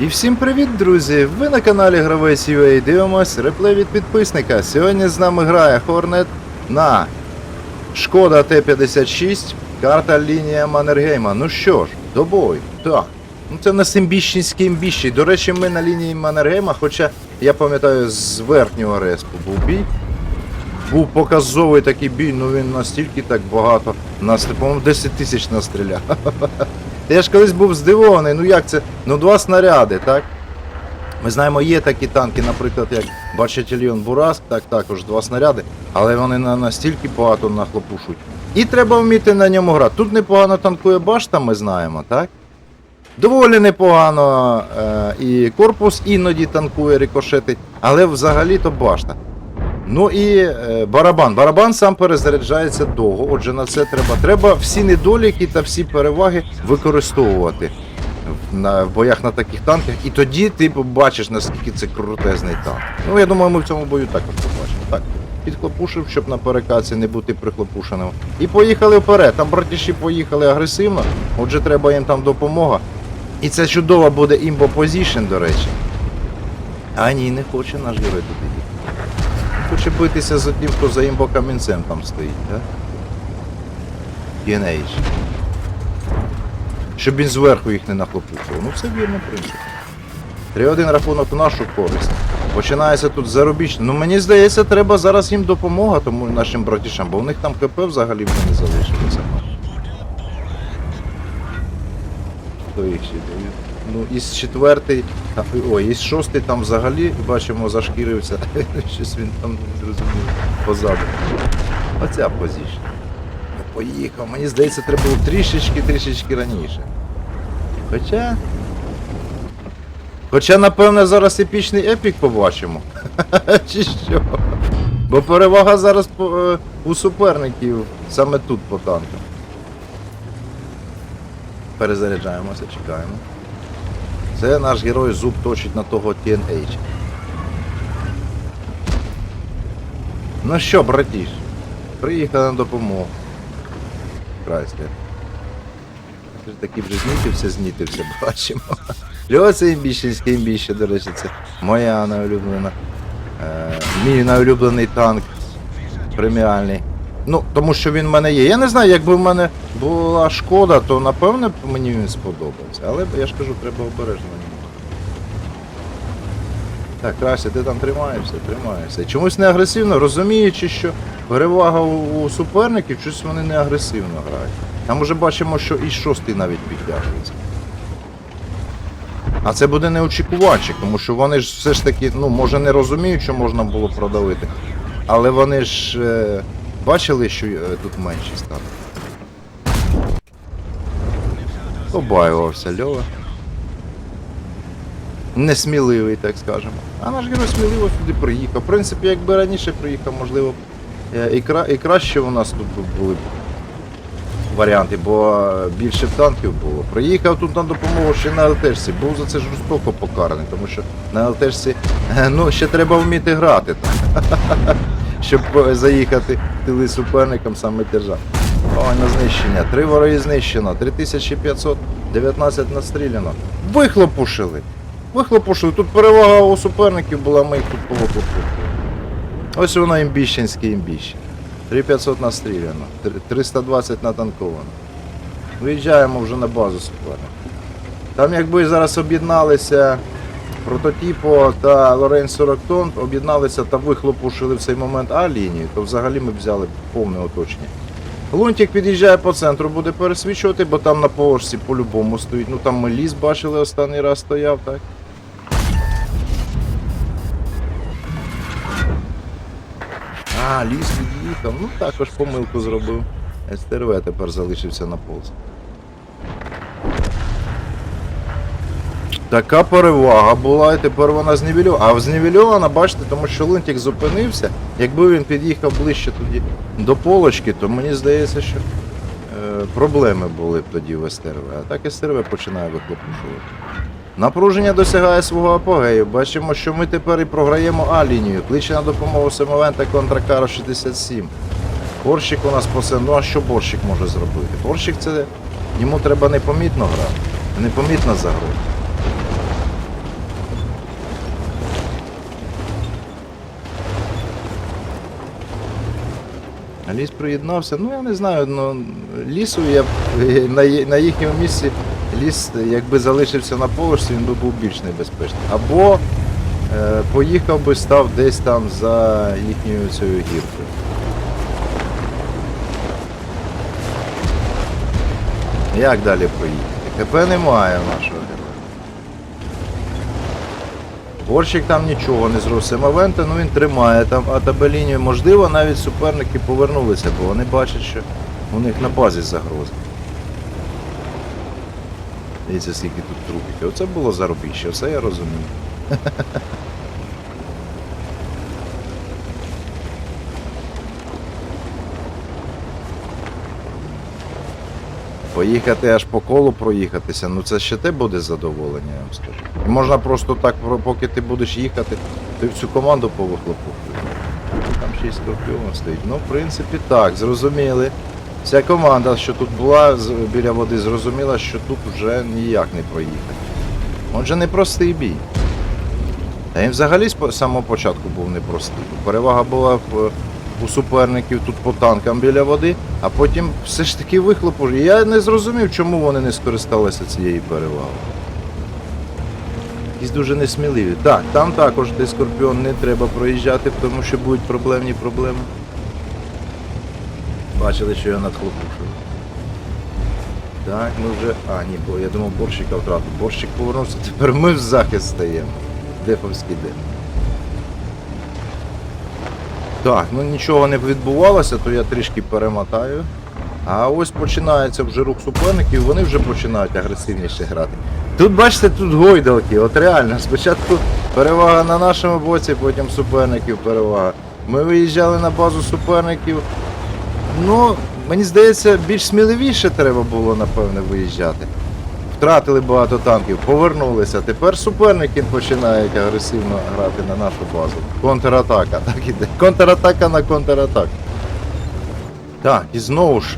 І всім привіт, друзі! Ви на каналі Гравець UA дивимось реплей від підписника. Сьогодні з нами грає Хорнет на Шкода Т-56, карта лінія Маннергейма. Ну що ж, до бою. Так. Ну це на Симбіщенській імбіщі. До речі, ми на лінії Маннергейма, хоча я пам'ятаю, з верхнього респу був бій. Був показовий такий бій, ну він настільки так багато. Нас, по-моєму, 10 тисяч настріляв. Я ж колись був здивований, ну як це? Ну два снаряди, так? Ми знаємо, є такі танки, наприклад, як Бачательйон Бураск, так також два снаряди, але вони на настільки багато нахлопушують. І треба вміти на ньому грати. Тут непогано танкує башта, ми знаємо, так? Доволі непогано е, і корпус іноді танкує, рикошетить, але взагалі-то башта. Ну і е, барабан. Барабан сам перезаряджається довго. Отже, на це треба. Треба всі недоліки та всі переваги використовувати на, в боях на таких танках. І тоді ти побачиш, наскільки це крутезний танк. Ну, я думаю, ми в цьому бою також побачимо. Так, підхлопушив, щоб на перекаці не бути прихлопушеним. І поїхали вперед. Там братіші поїхали агресивно, отже, треба їм там допомога. І це чудова буде імбо позішн, до речі. А ні, не хоче наш герой туди їхати. Хоче битися з одним, хто за імбо камінцем там стоїть, так? Генейш. Щоб він зверху їх не нахлопушував. Ну все вірно, в принципі. 3-1 рахунок в нашу користь. Починається тут зарубічно. Ну мені здається, треба зараз їм допомога, тому нашим братішам, бо у них там КП взагалі вже не залишилося. Хто їх ще дає? Ну, із четвертий, ой, із шостий там взагалі, бачимо, зашкірився. Щось він там не зрозумів позаду. Оця позиція. Ну, поїхав. Мені здається, треба було трішечки, трішечки раніше. Хоча. Хоча, напевне, зараз епічний епік побачимо. Чи що? Бо перевага зараз е, у суперників саме тут по танкам. Перезаряджаємося, чекаємо. Це наш герой зуб точить на того TNH. Ну що, братіш, приїхали на допомогу. Крайслер. Ти ж таки вже знітився, знітився, бачимо. Льо, це імбіщенське імбіще, до речі, це моя найулюблена. Е, мій найулюблений танк преміальний. Ну, тому що він в мене є. Я не знаю, якби в мене була шкода, то напевне мені він сподобався. Але я ж кажу, треба обережно. Так, Крася, ти там тримаєшся, тримаєшся. Чомусь не агресивно, розуміючи, що перевага у, суперників, щось вони не агресивно грають. Там уже бачимо, що і шостий навіть підтягується. А це буде неочікуванчик, тому що вони ж все ж таки, ну, може не розуміють, що можна було продавити. Але вони ж е, бачили, що е, тут менші стали. Побаювався Льова. Несміливий, так скажемо. А наш герой сміливо сюди приїхав. В принципі, якби раніше приїхав, можливо, е, і, кра... і краще у нас тут були б варіанти, бо е, більше танків було. Приїхав тут на допомогу ще на ЛТшці, був за це жорстоко покараний, тому що на ЛТшці ну, ще треба вміти грати там. Щоб е, заїхати тили суперникам саме держав. Ой, на знищення. Три вороги знищено, 3519 настріляно. Вихлопушили. Вихлопушили. Тут перевага у суперників була, ми їх тут повихлопушили. Ось воно імбіщенське імбіще. 3500 настріляно, 320 натанковано. Виїжджаємо вже на базу суперника. Там якби зараз об'єдналися прототипо та Лорен 40 тонн, об'єдналися та вихлопушили в цей момент А-лінію, то взагалі ми взяли повне оточення. Лунтик під'їжджає по центру, буде пересвічувати, бо там на поверсі по-любому стоїть. Ну там ми ліс бачили останній раз стояв, так? А, ліс від'їхав. Ну також помилку зробив. СТРВ тепер залишився на полз. Така перевага була, і тепер вона знівельована. А знівельована, бачите, тому що Лунтик зупинився. Якби він під'їхав ближче тоді до полочки, то мені здається, що е, проблеми були б тоді в СТРВ. А так СТРВ починає вихлопушувати. Напруження досягає свого апогею. Бачимо, що ми тепер і програємо А-лінію. Кличе на допомогу Семовента Контракара 67. Борщик у нас посе. Ну а що борщик може зробити? Борщик це. Йому треба непомітно грати. Непомітно загроза. А ліс приєднався. Ну я не знаю, ну лісу я е, на, на їхньому місці ліс, якби залишився на поверсі, він би був більш небезпечний. Або е, поїхав би, став десь там за їхньою цією гіркою. Як далі поїхати? КП немає нашого Борщик там нічого не зробив. Семавента, ну він тримає там Атабеліні. Можливо, навіть суперники повернулися, бо вони бачать, що у них на базі загроза. Дивіться, скільки тут трупів. Оце було заробіще, все я розумію. Поїхати аж по колу проїхатися, ну це ще те буде задоволення, я вам скажу. І можна просто так, поки ти будеш їхати, ти всю команду повихлопухуєш. Там ще й скорпіон стоїть. Ну, в принципі, так, зрозуміли. Вся команда, що тут була біля води, зрозуміла, що тут вже ніяк не проїхати. Отже, непростий бій. Та він взагалі з самого початку був непростий. Перевага була в, у суперників тут по танкам біля води, а потім все ж таки вихлопу. Я не зрозумів, чому вони не скористалися цією перевагою. Якісь дуже несміливі. Так, там також де скорпіон не треба проїжджати, тому що будуть проблемні проблеми. Бачили, що я надхлопушив. Так, ми вже. А, ні, бо я думав борщика втратив. Борщик повернувся, тепер ми в захист стаємо. Дефовський деф. Так, ну нічого не відбувалося, то я трішки перемотаю. А ось починається вже рух суперників, вони вже починають агресивніше грати. Тут бачите, тут гойдалки, от реально, спочатку перевага на нашому боці, потім суперників перевага. Ми виїжджали на базу суперників. Ну, мені здається, більш сміливіше треба було, напевне, виїжджати. Втратили багато танків, повернулися. Тепер суперники починають агресивно грати на нашу базу. Контратака, так іде. Контратака на контратаку. Так, і знову ж.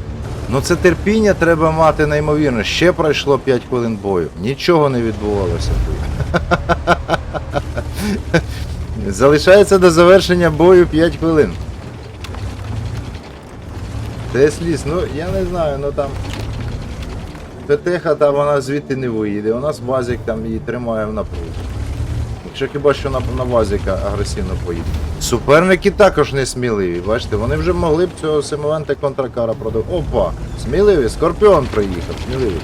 Ну це терпіння треба мати неймовірно. Ще пройшло 5 хвилин бою. Нічого не відбувалося. Залишається до завершення бою 5 хвилин. Десь ліс, ну я не знаю, ну там. ПТХ та вона звідти не виїде. У нас Вазик там її тримає в напрузі. Якщо хіба що на, на Вазика агресивно поїде. Суперники також не сміливі, бачите, вони вже могли б цього Семовента контракара продати. Опа! Сміливі, Скорпіон приїхав, сміливий.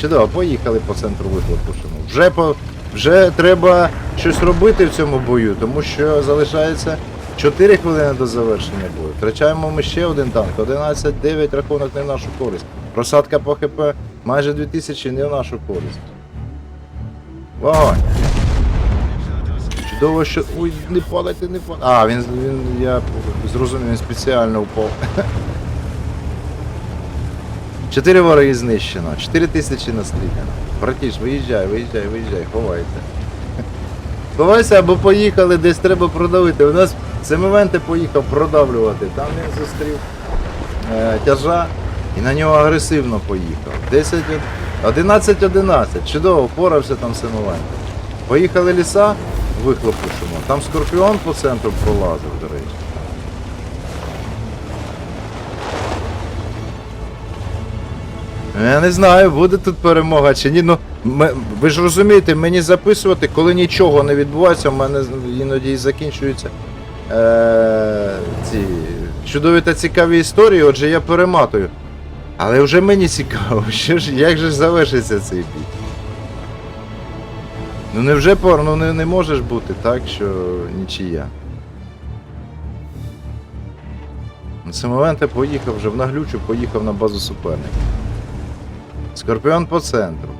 Чудово, поїхали по центру вихлопушимо. Вже по. Вже треба щось робити в цьому бою, тому що залишається 4 хвилини до завершення бою. Втрачаємо ми ще один танк. 11-9 рахунок не в нашу користь. Просадка по ХП майже 2000 не в нашу користь. Вогонь! Чудово, що. Ой, не падайте, не падайте. А, він, він я зрозумів, він спеціально впав. Чотири вороги знищено, 4 тисячі настріляно. Братіш, виїжджай, виїжджай, виїжджай, ховайся. Ховайся або поїхали, десь треба продавити. У нас Семивенти поїхав продавлювати. Там він зустрів е, тяжа і на нього агресивно поїхав. 10, 11-11. Чудово, впорався там Семивент. Поїхали ліса, вихлопушимо. Там скорпіон по центру пролазив, до речі. Я не знаю, буде тут перемога чи ні. Ну, ми, ви ж розумієте, мені записувати, коли нічого не відбувається, в мене іноді і закінчуються е, ці чудові та цікаві історії, отже я перематую. Але вже мені цікаво, що ж, як же ж завершиться цей бій. Ну невже пор, ну не, не може ж бути так, що нічия. Момент я поїхав вже в наглючу, поїхав на базу суперника. Скорпіон по центру.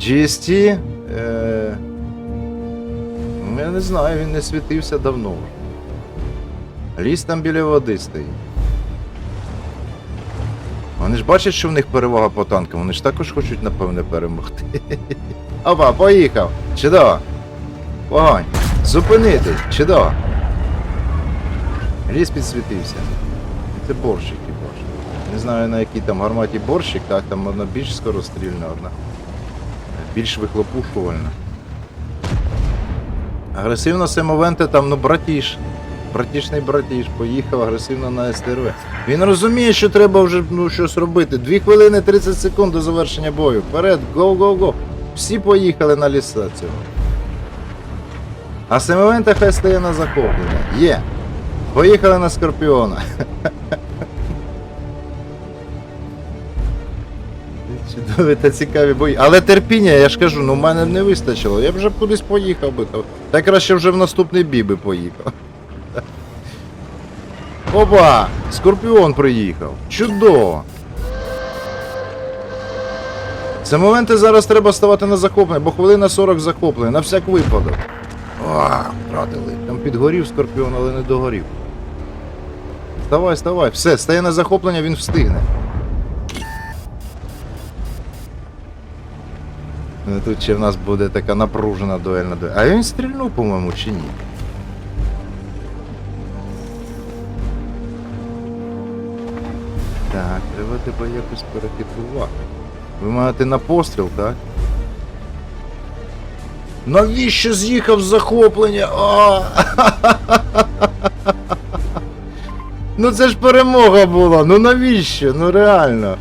GST. Е... ну, Я не знаю, він не світився давно вже. Ліс там біля води стоїть. Вони ж бачать, що в них перевага по танкам, вони ж також хочуть, напевне, перемогти. Опа, поїхав! Чудово! Вогонь! Зупинити! Чудово! Ліс підсвітився. Це борщик і борщик. Не знаю на якій там гарматі борщик, так, там одна більш скорострільна, одна більш вихлопушувальна. Агресивно Семовенте там, ну братіш. Братішний братіш поїхав агресивно на СТРВ. Він розуміє, що треба вже ну, щось робити. 2 хвилини 30 секунд до завершення бою. Вперед, гоу. Всі поїхали на ліса цього. А Семивента хай стає на захоплення. Є. Поїхали на Скорпіона. Чудові та цікаві бої. Але терпіння, я ж кажу, ну в мене не вистачило. Я б вже кудись поїхав би. Та краще вже в наступний бій би поїхав. Опа! Скорпіон приїхав. Чудово! Це моменти зараз треба ставати на захоплення, бо хвилина 40 захоплення, на всяк випадок. О, втратили. Там підгорів скорпіон, але не догорів. Вставай, вставай, все, стає на захоплення, він встигне. Ну, Тут ще в нас буде така напружена дуельна дуель. А він стрільнув, по-моєму, чи ні? Треба тебе якось перехитрувати. Ви маєте на постріл, так? Навіщо з'їхав захоплення? А! Ну це ж перемога була, ну навіщо? Ну реально.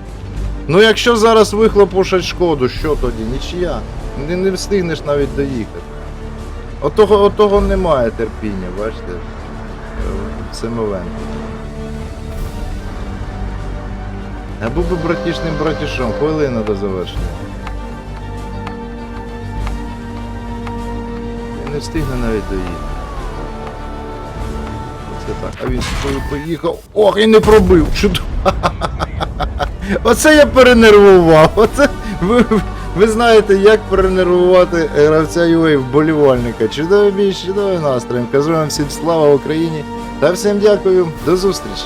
Ну якщо зараз вихлопушать шкоду, що тоді? Нічия. Не, не встигнеш навіть доїхати. Отого, отого немає терпіння, бачите? Е, Семивенко. Я був би братішним братішом, хвилина до завершення. Він не встигне навіть доїхати. Оце так. А він поїхав. Ох, і не пробив! Чудово! Оце я перенервував. Оце ви, ви знаєте, як перенервувати гравця UA вболівальника. Чудовий бій, з чудовим настроєм. Кажу вам всім слава Україні та всім дякую. До зустрічі!